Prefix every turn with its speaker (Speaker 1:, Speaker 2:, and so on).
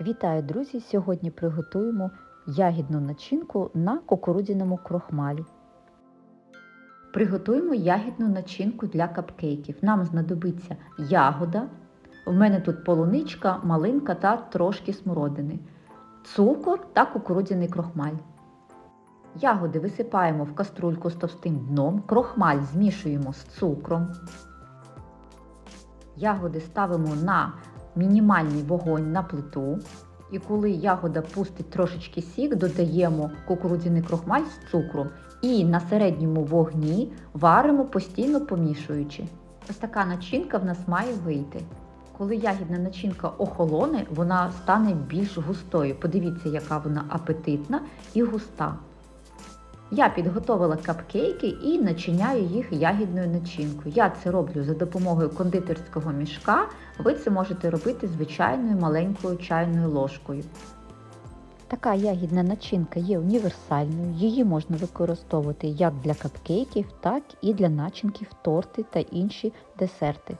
Speaker 1: Вітаю, друзі! Сьогодні приготуємо ягідну начинку на кукурудзяному крохмалі. Приготуємо ягідну начинку для капкейків. Нам знадобиться ягода. В мене тут полуничка, малинка та трошки смородини, цукор та кукурудзяний крохмаль. Ягоди висипаємо в каструльку з товстим дном, крохмаль змішуємо з цукром. Ягоди ставимо на мінімальний вогонь на плиту. І коли ягода пустить трошечки сік, додаємо кукурудзяний крохмаль з цукром і на середньому вогні варимо постійно помішуючи. Ось така начинка в нас має вийти. Коли ягідна начинка охолоне, вона стане більш густою. Подивіться, яка вона апетитна і густа. Я підготовила капкейки і начиняю їх ягідною начинкою. Я це роблю за допомогою кондитерського мішка. Ви це можете робити звичайною маленькою чайною ложкою. Така ягідна начинка є універсальною. Її можна використовувати як для капкейків, так і для начинків, торти та інші десерти.